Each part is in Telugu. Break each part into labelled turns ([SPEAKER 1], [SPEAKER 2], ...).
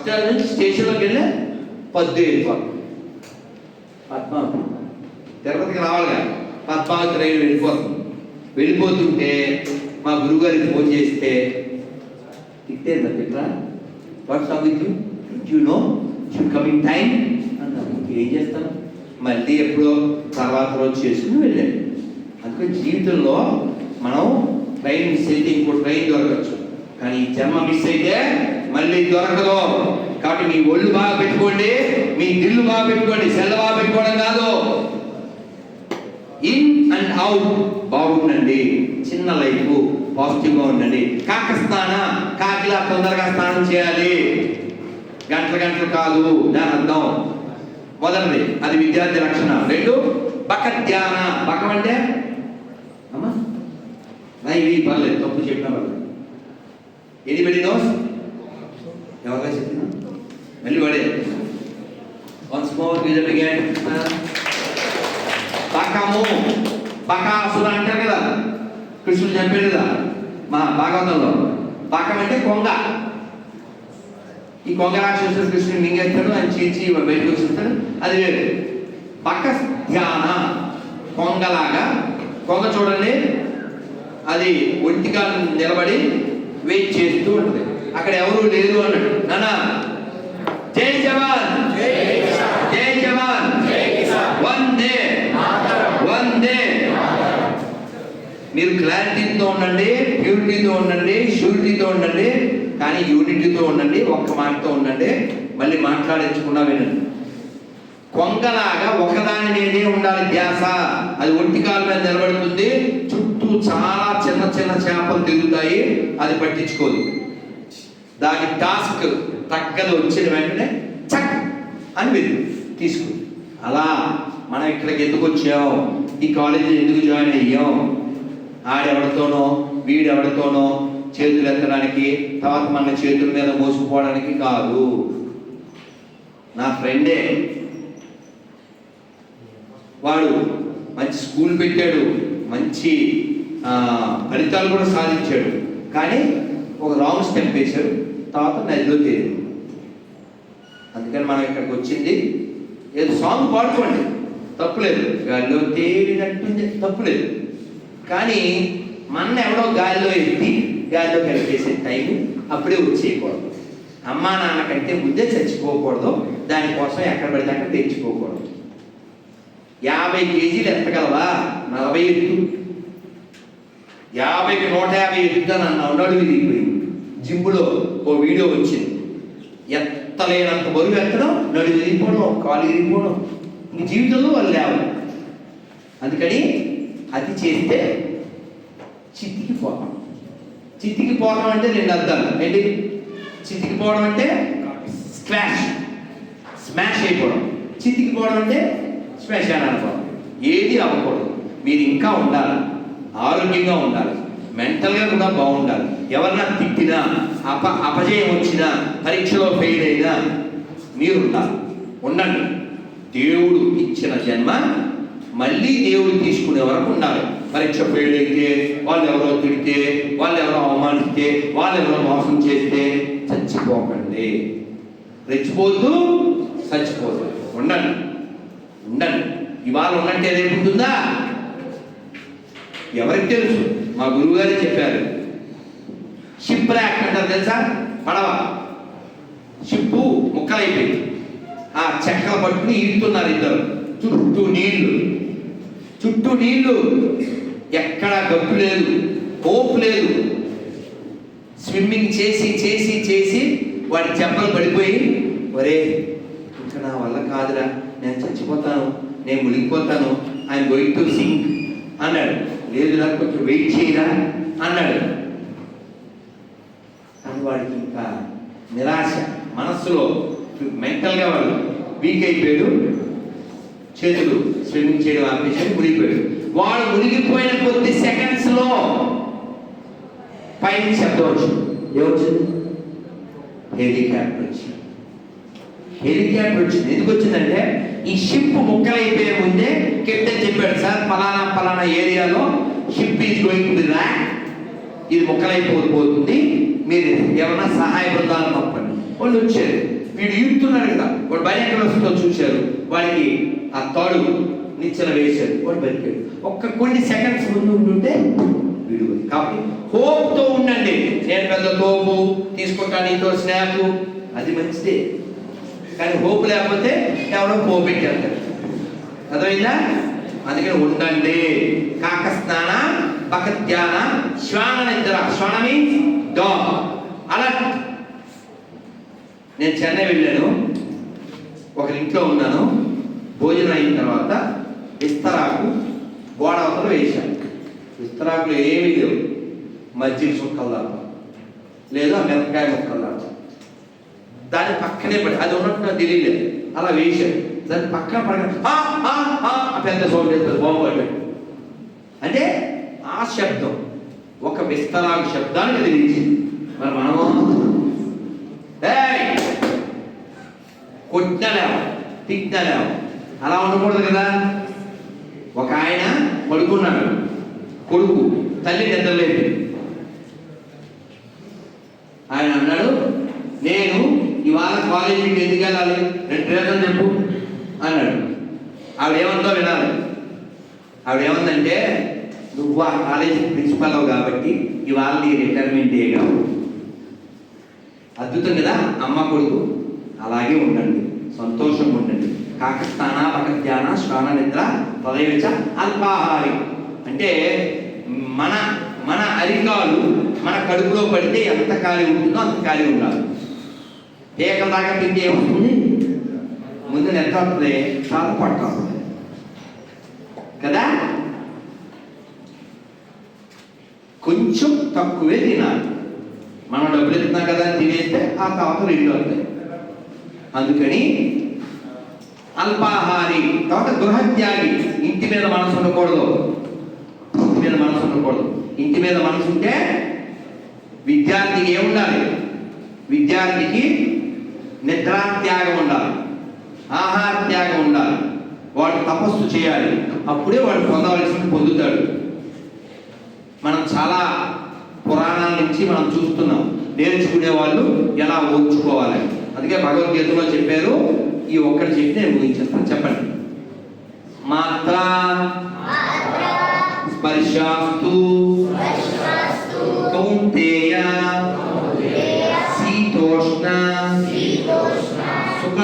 [SPEAKER 1] స్టాండ్ నుంచి స్టేషన్లోకి వెళ్ళి పద్దు వెళ్ళిపోతాం పద్మావతి తిరుపతికి రావాలిగా. పద్మావతి రైలు వెళ్ళిపోతుంది. వెళ్ళిపోతుంటే మా గురుగారికి ఫోన్ చేస్తే తిట్టేదా తిట్రా what's off with you no should coming time అన్నారు ఏం చేస్తాను మళ్ళీ ఎప్పుడో తర్వాత రోజు చేసుకుని వెళ్ళాడు. అందుకని జీవితంలో మనం ట్రైన్ మిస్ అయితే ఇంకో ట్రైన్ దొరకచ్చు. కానీ ఈ జన్మ మిస్ అయితే మళ్ళీ దొరకదు. కాబట్టి మీ ఒళ్ళు బాగా పెట్టుకోండి మీ దిల్లు బాగా పెట్టుకోండి సెల్ల బాగా పెట్టుకోవడం కాదు. ఇన్ అండ్ అవుట్ బాగుండండి. చిన్న లైఫ్ పాజిటివ్గా ఉండండి. కాక స్నాన కాకిలా తొందరగా స్నానం చేయాలి. గంటల గంటలు కాదు దాని అర్థం. మొదటిది అది విద్యార్థి లక్షణ రెండు బక ధ్యాన బకం అంటే? అమ్మా ఇవి పర్లేదు తప్పు చెప్పిన పర్లేదు ఎనిమిది దోస్ ఎవరిగా చెప్పిన? మళ్ళీ వాడే. వన్స్ మోర్ విజ్ అగైన్ బకము బకాసుర అంటారు కదా? కృష్ణుడు చంపాడు కదా మా భాగవతంలో. బకం అంటే కొంగ. ఈ కొంగ రాక్షసుడు కృష్ణుడు మింగేస్తాడు ఆయన చీల్చి బయటకు వచ్చిస్తాడు. అది వేరు. బక ధ్యాన కొంగలాగా. కొంగ చూడండి. అది ఒంటిగా నిలబడి వెయిట్ చేస్తూ ఉంటుంది. అక్కడ ఎవరు లేరు అన్నాడు. నానా జై జవాన్. జై జవాన్. వందే. వందే. మీరు క్లారిటీతో ఉండండి ప్యూరిటీతో ఉండండి షూరిటీతో ఉండండి కానీ యూనిటీతో ఉండండి ఒక్క మాటతో ఉండండి మళ్ళీ మాట్లాడించకుండా వినండి. కొంగలాగా ఒకదాని మీదే ఉండాలి ధ్యాస. అది ఒంటి కాలు మీద నిలబడుతుంది చుట్టూ చాలా చిన్న చిన్న చేపలు తిరుగుతాయి అది పట్టించుకోదు. దాని టాస్క్ తగ్గదు వచ్చిన వెంటనే చక్ అని వెళ్ళి తీసుకు అలా మనం ఇక్కడికి ఎందుకు వచ్చాం? ఈ కాలేజీలో ఎందుకు జాయిన్ అయ్యాం? ఆడెవడితోనో వీడెవడితోనో చేతులు ఎత్తడానికి తర్వాత మన చేతుల మీద మోసుకుపోవడానికి కాదు. నా ఫ్రెండే వాడు మంచి స్కూల్ పెట్టాడు మంచి ఫలితాలు కూడా సాధించాడు. కానీ ఒక రాంగ్ స్టెప్ వేశాడు. తర్వాత నదిలో తేలింది. అందుకని మనం ఇక్కడికి వచ్చింది. ఏదో సాంగ్ పాడుకోండి. తప్పులేదు. గాలిలో తేలినట్టుంది. తప్పులేదు. కానీ మన ఎవడో గాలిలో ఎత్తి గాలిలో కలిపేసే టైం అప్పుడే వచ్చేయకూడదు. అమ్మా నాన్న కంటే ముందే చచ్చిపోకూడదు. దానికోసం ఎక్కడ పడితే అక్కడ తెచ్చుకోకూడదు. యాభై కేజీలు ఎత్తగలవా? నలభై ఎత్తు. యాభైకి నూట యాభై ఎత్తుతాను అన్న ఉన్నాడు విరిగిపోయింది. జిమ్ములో ఓ వీడియో వచ్చింది. ఎత్తలేనంత బరువు ఎత్తడం నడు విరిగిపోవడం కాలు తిరిగిపోవడం నీ జీవితంలో వాళ్ళు లేవు అందుకని అది చేస్తే చిత్తికి పోవడం చిత్తికి పోవడం అంటే రెండు అర్థాలు. ఏంటి? చిత్తికి పోవడం అంటే స్క్వాష్. స్మాష్ అయిపోవడం. చిత్తికి పోవడం అంటే స్మాష్ అని అనుకోవడం ఏది అవ్వకూడదు. మీరు ఇంకా ఉండాలి. ఆరోగ్యంగా ఉండాలి. మెంటల్గా కూడా బాగుండాలి. ఎవరన్నా తిట్టినా అప అపజయం వచ్చినా పరీక్షలో ఫెయిల్ అయినా మీరుండాలి. ఉండండి. దేవుడు ఇచ్చిన జన్మ మళ్ళీ దేవుడు తీసుకునే వరకు ఉండాలి. పరీక్ష ఫెయిల్ అయితే వాళ్ళు ఎవరో తిడితే వాళ్ళు ఎవరో అవమానిస్తే వాళ్ళు ఎవరో మోసం చేస్తే చచ్చిపోకండి. రెచ్చిపోద్దు చచ్చిపోదు. ఉండండి. ఉండండి. ఇవాళ ఉన్నట్టే రేపు ఉంటుందా? ఎవరికి తెలుసు? మా గురువు గారు చెప్పారు. షిప్ ర్యాక్ అంటారు తెలుసా? పడవ. షిప్పు ముక్కలైపోయింది. ఆ చెక్కలు పట్టుకుని ఈడుతున్నారు ఇద్దరు. చుట్టూ నీళ్ళు. చుట్టూ నీళ్ళు. ఎక్కడా గప్పు లేదు హోప్ లేదు. స్విమ్మింగ్ చేసి చేసి చేసి వాడి చెంపలు పడిపోయి ఒరే ఇంకా నా వల్ల కాదురా. నేను చచ్చిపోతాను. నేను మునిగిపోతాను. ఐఎమ్ గోయింగ్ టు సింక్ అన్నాడు. లేదు నాకు కొంచెం వెయిట్ చేయరా? అన్నాడు. కానీ వాడికి ఇంకా నిరాశ. మనస్సులో మెంటల్గా వాడు వీక్ అయిపోయాడు. చేతులు స్విమ్మింగ్ చేయడం ఆపేసి మునిగిపోయాడు. వాడు మునిగిపోయిన కొద్ది సెకండ్స్లో పైన శబ్దం వచ్చింది. ఏమొచ్చింది హెలికాప్టర్ వచ్చింది. హెలికాప్టర్ వచ్చింది. ఎందుకు వచ్చిందంటే ఈ షిప్ ముక్కలైపోయే ముందే కెప్టెన్ చెప్పాడు సార్ ఫలానా ఫలానా ఏరియాలో ship is going to land ఇది ముక్కలైపోతుంది మీరు ఏమైనా సహాయ బృందాలను పంపండి. వాళ్ళు వచ్చారు. వీడు ఈడుతున్నాడు కదా వాడు భయంకర వస్తుందో చూశారు. వాడికి ఆ తాడు నిచ్చెన వేశారు వాడు బతికాడు. ఒక్క కొన్ని సెకండ్స్ ముందు ఉంటుంటే వీడు కాబట్టి హోప్తో ఉండండి. నేను పెద్ద తోపు తీసుకుంటాను నీతో స్నాప్ అది మంచిదే. కానీ హోప్ లేకపోతే ఎవరో పోపెట్టారు అర్థమైందా? అందుకని ఉండండి. కాక స్నాన పకత్యాన శ్వాన నిద్ర శ్వాన మీన్స్ డాగ్ అలర్ట్ నేను చెన్నై వెళ్ళాను. ఒక ఇంట్లో ఉన్నాను. భోజనం అయిన తర్వాత విస్తరాకు గోడ అవతల వేశాను. విస్తరాకులు ఏమీ లేవు. మజ్జిగ సుక్కలు లేదా మిరపకాయ ముక్కలు దాని పక్కనే పడి అది ఉన్నట్టు నాకు తెలియలేదు. అలా వేశాడు దాని పక్కన పడక పెద్ద సౌండ్ బాగుపడ్డాడు అంటే ఆ శబ్దం ఒక విస్తరాకు శబ్దానికి తెలిసింది మరి మనము "ఏయ్!" కొట్టినా అలా ఉండకూడదు కదా. ఒక ఆయన పడుకున్నాడు. కొడుకు తల్లి నిద్రలేదు ఆయన అన్నాడు నేను ఇవాళ కాలేజీకి ఎందుకు వెళ్ళాలి? రెండు రీజన్ చెప్పు అన్నాడు. ఆవిడ ఏమందో వినాలి. ఆవిడ ఏమందంటే నువ్వు ఆ కాలేజీ ప్రిన్సిపల్ కాబట్టి ఇవాళ నీ రిటైర్మెంట్ డే అద్భుతం కదా? అమ్మ కొడుకు అలాగే ఉండండి. సంతోషంగా ఉండండి. కాక స్నానాపక ధ్యాన శ్వాన నిద్ర తదైవచ అల్పాహారి. అంటే మన మన అరికాలు మన కడుపులో పడితే ఎంత ఖాళీ ఉంటుందో అంత ఖాళీ ఉండాలి. ఏకం దాకా తింటే ఏమవుతుంది ముందు నెత్త వస్తుంది చాలా పొట్ట వస్తుంది. కదా? కొంచెం తక్కువే తినాలి. మనం డబ్బులు ఇస్తున్నాం కదా అని తినేస్తే ఆ తర్వాత రెండు అవుతాయి అందుకని అల్పాహారి తర్వాత గృహత్యాగి ఇంటి మీద మనసు ఉండకూడదు. ఇంటి మీద మనసు ఉండకూడదు. ఇంటి మీద మనసు ఉంటే విద్యార్థికి ఏముండాలి? విద్యార్థికి నిద్రాత్యాగం ఉండాలి ఆహార త్యాగం ఉండాలి వాడు తపస్సు చేయాలి. అప్పుడే వాడు పొందవలసింది పొందుతాడు. మనం చాలా పురాణాల నుంచి మనం చూస్తున్నాం. నేర్చుకునే వాళ్ళు ఎలా ఓర్చుకోవాలి? అందుకే భగవద్గీతలో చెప్పారు ఈ ఒక్కటి చెప్పి నేను ముగించేస్తాను. చెప్పండి. మాత్ర స్పర్శాస్తు కౌంతేయ శీతోష్ణ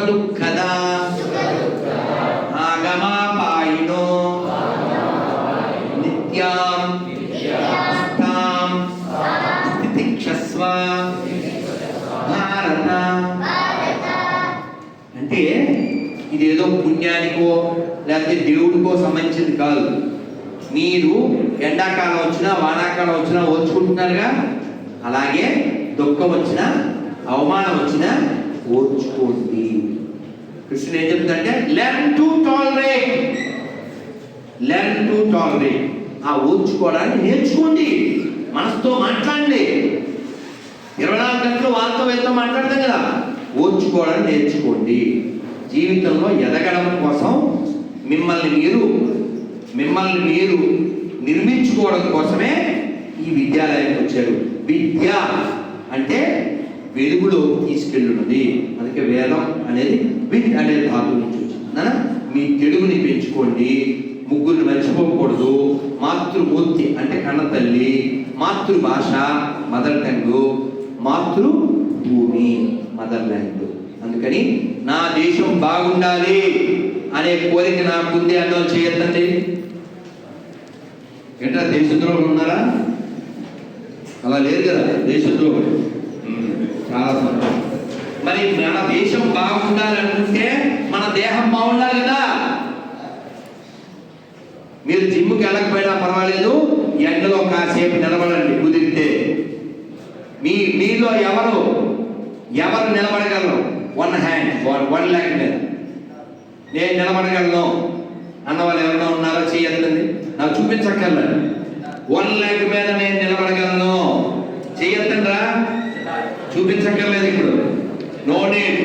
[SPEAKER 1] దుఃఖద ఆగమాపాయినో. నిత్యాం స్థాం స్థితిక్షస్వ. భారత. అంటే ఇదేదో పుణ్యానికో లేకపోతే దేవుడికో సంబంధించింది కాదు. మీరు ఎండాకాలం వచ్చినా వానాకాలం వచ్చినా ఓర్చుకుంటున్నారుగా? అలాగే దుఃఖం వచ్చినా అవమానం వచ్చినా ఓర్చుకోండి. కృష్ణుడు ఏం చెప్తుందంటే learn to tolerate learn to tolerate ఆ ఓర్చుకోవడాన్ని నేర్చుకోండి. మనసుతో మాట్లాడండి. ఇరవై నాలుగు గంటలు వాళ్ళతో వీళ్ళతో మాట్లాడతాం కదా. ఓర్చుకోవడం నేర్చుకోండి. జీవితంలో ఎదగడం కోసం మిమ్మల్ని మీరు మిమ్మల్ని మీరు నిర్మించుకోవడం కోసమే ఈ విద్యాలయానికి వచ్చారు. విద్య అంటే వెలుగులో తీసుకెళ్ళున్నది. అందుకే వేదం అనేది విత్ అనే ధాతువు నుంచి వచ్చింది మీ తెలుగుని పెంచుకోండి. ముగ్గురిని మర్చిపోకూడదు. మాతృమూర్తి అంటే కన్న తల్లి మాతృభాష మదర్ టంగ్ మాతృ భూమి మదర్ ల్యాండ్ అందుకని నా దేశం బాగుండాలి అనే కోరిక నాకుంది అన్నో చేయొద్దండి. ఏంటా దేశద్రోహులు ఉన్నారా? అలా లేదు కదా దేశద్రోహులు చాలా సంతోషం. మరి మన దేశం బాగుండాలనుకుంటే మన దేహం బాగుండాలి కదా. మీరు జిమ్కి వెళ్ళకపోయినా పర్వాలేదు ఎండలో కాసేపు నిలబడండి కుదిరితే. మీ మీలో ఎవరు ఎవరు నిలబడగలరు? వన్ హ్యాండ్ వన్ ల్యాక్ మీద నేను నిలబడగలను. అన్న వాళ్ళు ఎవరైనా ఉన్నారో చేయొద్దండి. నాకు చూపించక్కర్లేదు. వన్ ల్యాక్ మీద నేను నిలబడగలను. చేయొద్దండ్రా? చూపించక్కర్లేదు ఇప్పుడు నో నీడ్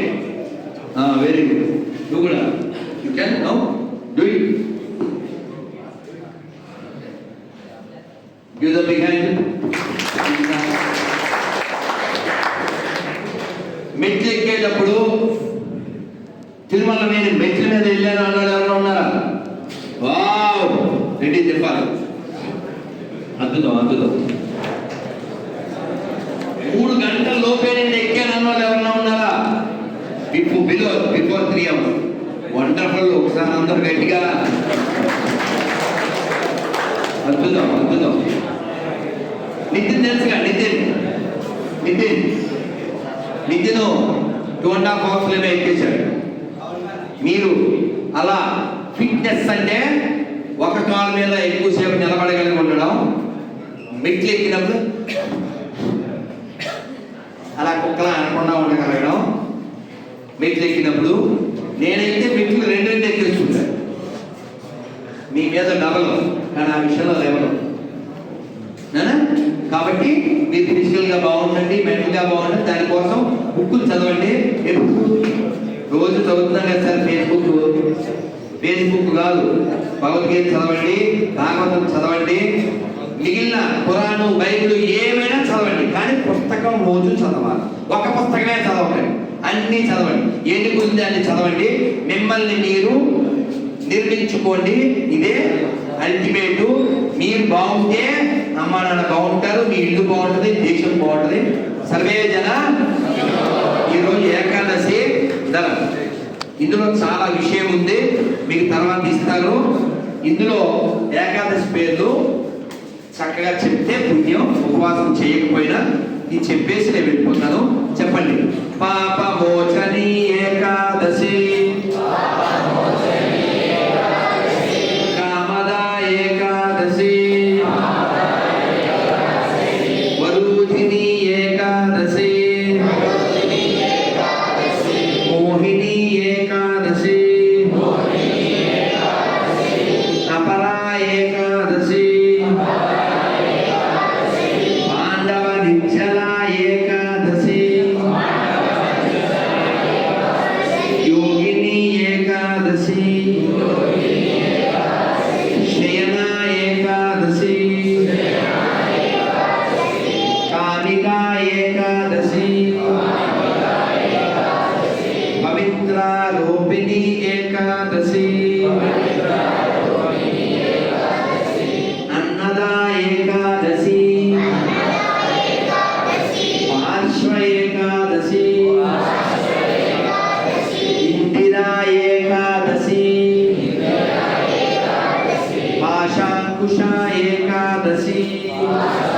[SPEAKER 1] వెరీ గుడ్ నువ్వు కూడా you can no do it give the big hand మెట్లు ఎక్కే నేను మెట్ల మీద వెళ్ళాను అన్నాడు ఎవరైనా ఉన్నారా వావ్ రెడ్డి చెప్పాలి అద్భుతం అద్భుతం మూడు గంటల లోపే నేను ఎక్కాను అన్నవాళ్ళు ఎవరైనా ఉన్నారా before below before three hours wonderful ఒకసారి అందరు గట్టిగా. అద్భుతం అద్భుతం. నితిన్ తెలుసుగా Nitin. Nitin. Nitin two and half అవర్స్లోనే ఎక్కేశాడు. మీరు అలా ఫిట్నెస్ అంటే ఒక కాలు మీద ఎక్కువసేపు నిలబడగలిగి ఉండడం మెట్లు ఎక్కినప్పుడు అలా కుక్కలా అనకుండా ఉండగలగడం మెట్లు ఎక్కినప్పుడు నేనైతే మెట్లు రెండు మీ మీద డబల్ కానీ ఆ విషయంలో లేవడం కాబట్టి మీరు ఫిజికల్గా బాగుండండి మెంటల్గా బాగుండండి దానికోసం బుక్కులు చదవండి. ఎప్పుడు రోజు చదువుతున్నాం కదా సార్ ఫేస్బుక్. ఫేస్బుక్ కాదు భగవద్గీత చదవండి భాగవతం చదవండి మిగిలిన పురాణం బైబిల్ ఏమైనా చదవండి. కానీ పుస్తకం రోజు చదవాలి. ఒక పుస్తకమే చదవండి. అన్నీ చదవండి. ఏది గురించి అన్ని చదవండి? మిమ్మల్ని మీరు నిర్మించుకోండి ఇదే అల్టిమేట్. మీరు బాగుంటే అమ్మ నాన్న బాగుంటారు మీ ఇల్లు బాగుంటుంది దేశం బాగుంటుంది. సర్వే జన ఈరోజు ఏకాదశి ధర ఇందులో చాలా విషయం ఉంది. మీకు తర్వాత ఇస్తారు ఇందులో ఏకాదశి పేర్లు చక్కగా చెప్తే పుణ్యం ఉపవాసం చేయకపోయినా ఇది చెప్పేసి నేను వెళ్ళిపోతాను. చెప్పండి. Papa Mochani Ekadashi. Ekadashi Rama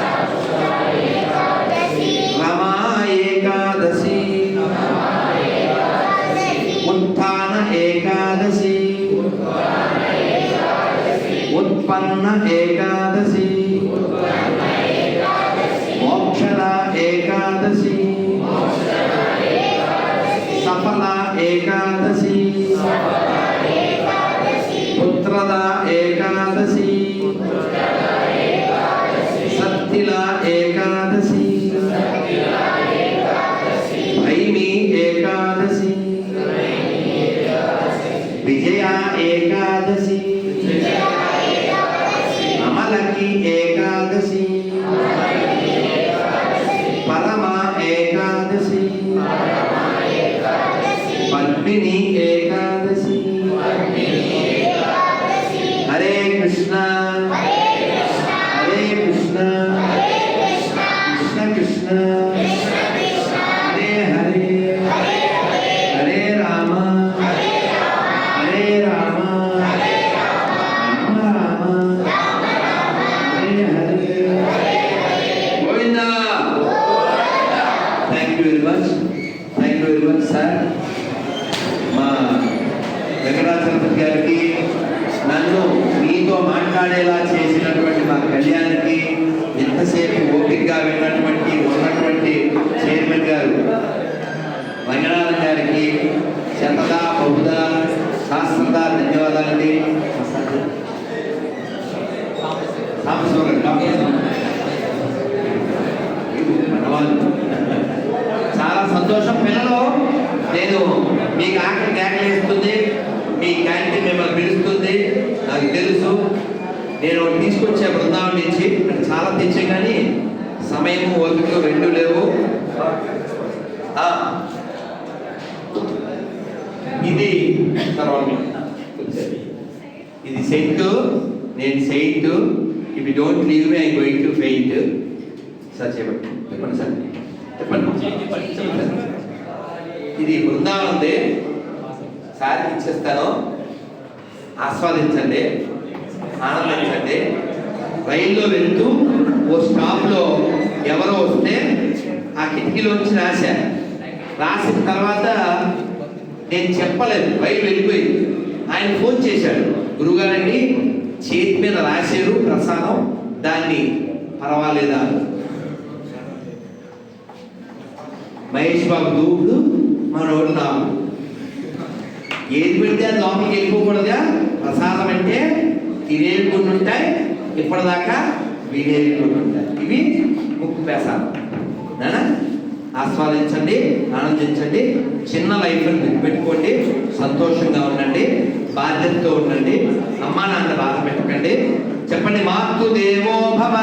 [SPEAKER 1] Vijaya Ekadashi you very much thank you very much sir. మా వెంకటాచలపతి గారికి నన్ను మీతో మాట్లాడేలా చేసినటువంటి మా కళ్యాణ్కి ఎంతసేపు ఓపికగా విన్నటువంటి ఉన్నటువంటి చైర్మన్ గారు రంగనాథన్ గారికి శతదా బహుదా శాస్త్రదా ధన్యవాదాలండి. గారు, మనవాళ్ళు. చాలా సంతోషం పిల్లలు. నేను మీకు ఆకలి కేకలేస్తుంది మీ క్యాంటీన్ మిమ్మల్ని పిలుస్తుంది. నాకు తెలుసు. నేను తీసుకొచ్చే బృందావనం నుంచి. చాలా తెచ్చే కానీ సమయం ఓపిక రెండు లేవు. ఇది ఇది సెయింట్ నేను saint if you don't leave me I going to faint sir చెప్పండి చెప్పండి సార్ చెప్పండి ఇది ఉంది సార్కి ఇచ్చేస్తాను. ఆస్వాదించండి. ఆనందించండి. రైల్లో వెళ్తూ ఓ స్టాప్లో ఎవరో వస్తే ఆ కిటికీలోంచి రాశాను రాసిన తర్వాత నేను చెప్పలేదు రైలు వెళ్ళిపోయింది. ఆయన ఫోన్ చేశాడు. గురుగారండి చేతి మీద రాశారు ప్రసాదం దాన్ని పర్వాలేదా? మహేష్ బాబు దూపుడు మనోడు నాకు ఏది పెడితే అది లోపలికి వెళ్ళిపోకూడదా ప్రసాదం అంటే తినేవి కొన్ని ఉంటాయి ఇప్పటిదాకా వినేవి కొన్ని ఉంటాయి ఇవి ముక్కు ప్రసాదం. ఆస్వాదించండి ఆనందించండి చిన్న లైఫ్ని పెట్టుకోండి సంతోషంగా ఉండండి బాధ్యతతో ఉండండి అమ్మా నాన్న బాధ పెట్టకండి. చెప్పండి మాతృదేవో భవ.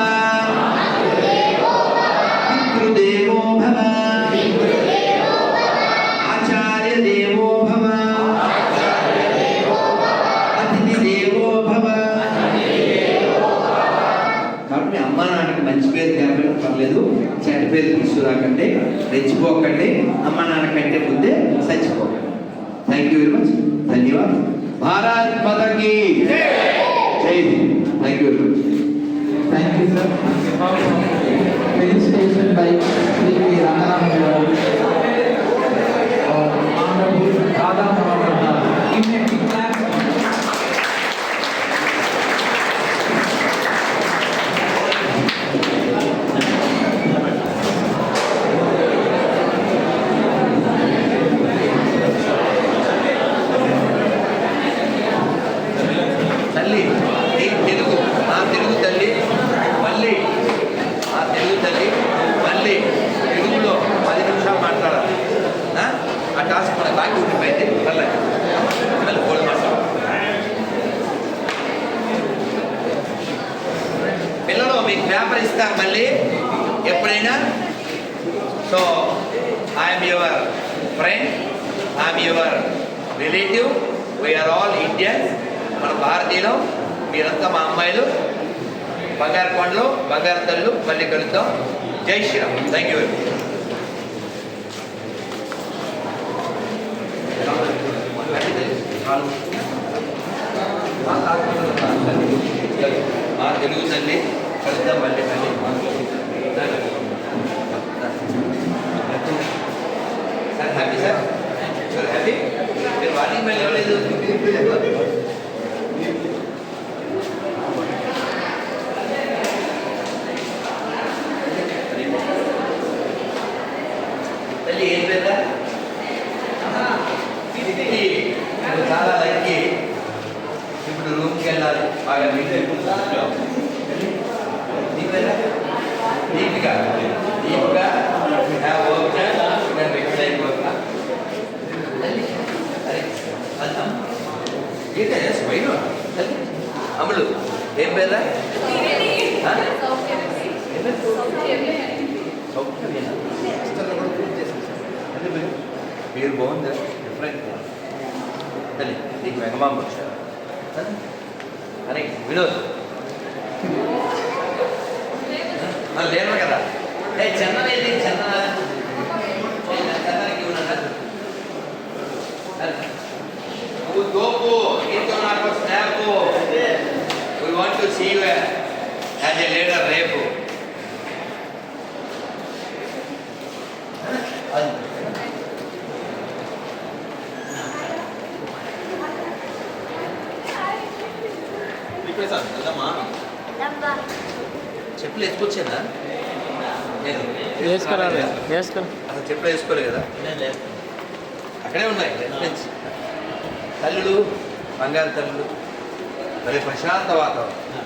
[SPEAKER 1] చెడ్డ తీసుకురాకండి రెచ్చిపోకండి అమ్మ నాన్న కంటే ముందే చచ్చిపోకండి. థ్యాంక్ యూ వెరీ మచ్ ధన్యవాద్ Bharat మతకి Jai Hind. Thank you very much
[SPEAKER 2] thank you sir Felicitation by Sri Ranganathan Garu. Uh, Honorable Radha Mohammed. Give me a big clap.
[SPEAKER 1] తల్లి నీ తెలుగు నా తెలుగు తల్లి మళ్ళీ నా తెలుగు తల్లి మళ్ళీ తెలుగులో పది నిమిషాలు మాట్లాడాలి ఆ? ఆ టాస్క్ మనకు బాగా ఉండిపోయింది మళ్ళీ మళ్ళీ కోడి మాట్లాడాలి పిల్లలు మీకు పేపర్ ఇస్తాను మళ్ళీ. ఎప్పుడైనా? So I'm your friend I'm your relative we're all Indians మన భారతీయులు. మీరంతా మా అమ్మాయిలు. బంగారు కొండలు బంగారు తల్లు మళ్ళీ కలుద్దాం. జై శ్రీరామ్. థ్యాంక్ యూ వెరీ మా తెలుగు తల్లి కలుద్దాం మళ్ళీ మళ్ళీ sir happy sir sir happy మీరు వాటికి మళ్ళీ ఇవ్వలేదు తల్లి ఏం పేదా ఇది ఇది చాలా లక్కీ ఇప్పుడు రూమ్కి వెళ్ళాలి బాగా మీకు నీ పేరా దీపిక దీపిక హ్యావ్ వర్క్ నేను వెబ్సైట్ వర్క్ అరే అర్థం ఏంటే స్మైల్ అమ్ముడు ఏం పేరా ఆ? ఏం పేరు? సౌఖ్యమేనా? సిస్టర్లో కూడా పూజ చేసేసారు. అంటే మీరు పేరు బాగుందా డిఫరెంట్ తల్లి నీకు వెంగమాంబ వచ్చారు అని వినోద్ లేను కదా ఏ చందన ఏది చందన ఏ, చందనకి ఉన్నదా? నువ్వు తోపు నీతో నాకు snap we want to see you as a leader రేపు అది. చెప్పులు వేసుకొచ్చానా నేను
[SPEAKER 2] వేసుకురాలే వేసుకురా
[SPEAKER 1] అసలు చెప్పులు వేసుకోలే కదా. అక్కడే ఉన్నాయి రెఫరెన్స్ తల్లులు బంగారు తల్లులు మరి ప్రశాంత వాతావరణం.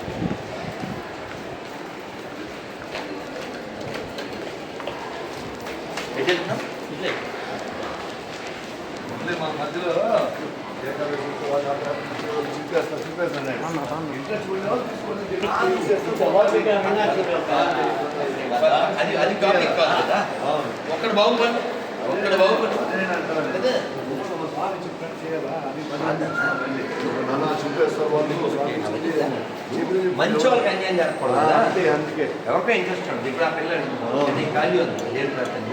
[SPEAKER 1] అది అది టాపిక్ కాదు కదా ఒక్కడ బాగుపడు ఒక్కడ బాగుపడు మంచి వాళ్ళకి అన్యాయం జరగకూడదు ఎవరికో ఇంట్రెస్ట్ ఉంటుంది ఇప్పుడు ఆ పిల్లలు
[SPEAKER 3] అవును.
[SPEAKER 1] ఖాళీ ఉంది లేదు ప్రయత్నం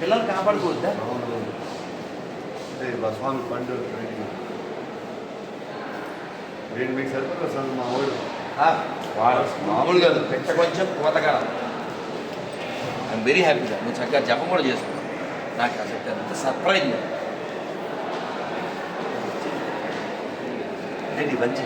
[SPEAKER 1] పిల్లలు కాపాడుకోవద్దా
[SPEAKER 3] స్వామి పండు నేను మీకు సరిపడ మా వాడు
[SPEAKER 1] మామూలు కాదు పెట్ట కొంచెం కోతగా. ఐఎమ్ వెరీ హ్యాపీగా నువ్వు చక్కగా జపం కూడా చేసుకున్నావు. నాకు అసలు అంత సర్ప్రైజ్ ఏంటి మంచి